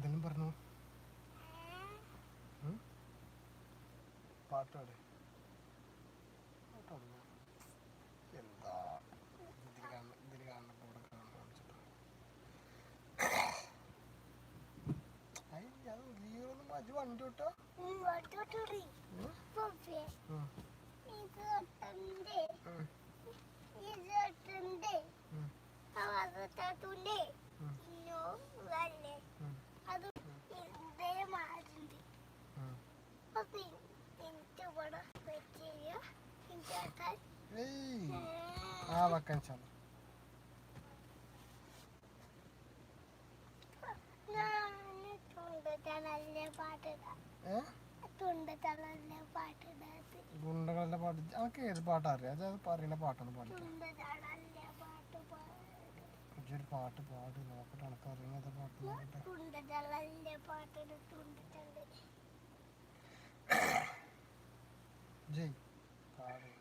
വർത്താനം പറഞ്ഞു? പാട്ടാടെ. എന്താ? ഇതിൽ കാണുന്ന ഇതിൽ കാണുന്ന കൂടെ കാണുന്ന കാണിച്ചിട്ട്. അയ്യ അത് ലീവൊന്നും മജു വണ്ടി വിട്ടോ? ഇങ്ങോട്ടോട്ടോടി ഇത് ഒട്ടുണ്ട് ഉം. ഇത് ഒട്ടുണ്ട് പാട്ടിടാം ഏ തുണ്ടത്തണല്ലേ പാട്ടിടാത് ഗുണ്ടകളുടെ പാട്ട് അതൊക്കെ ഏത് പാട്ടാ അറിയാം? അത് പറയുന്ന പാട്ടാണ് പാടിക്കാം ഒരു പാട്ട് പാട്. നോക്കട്ടെ അനക്ക് അറിയാത്ത പാട്ട് നോക്കട്ടെ. ജയ്. പാടുക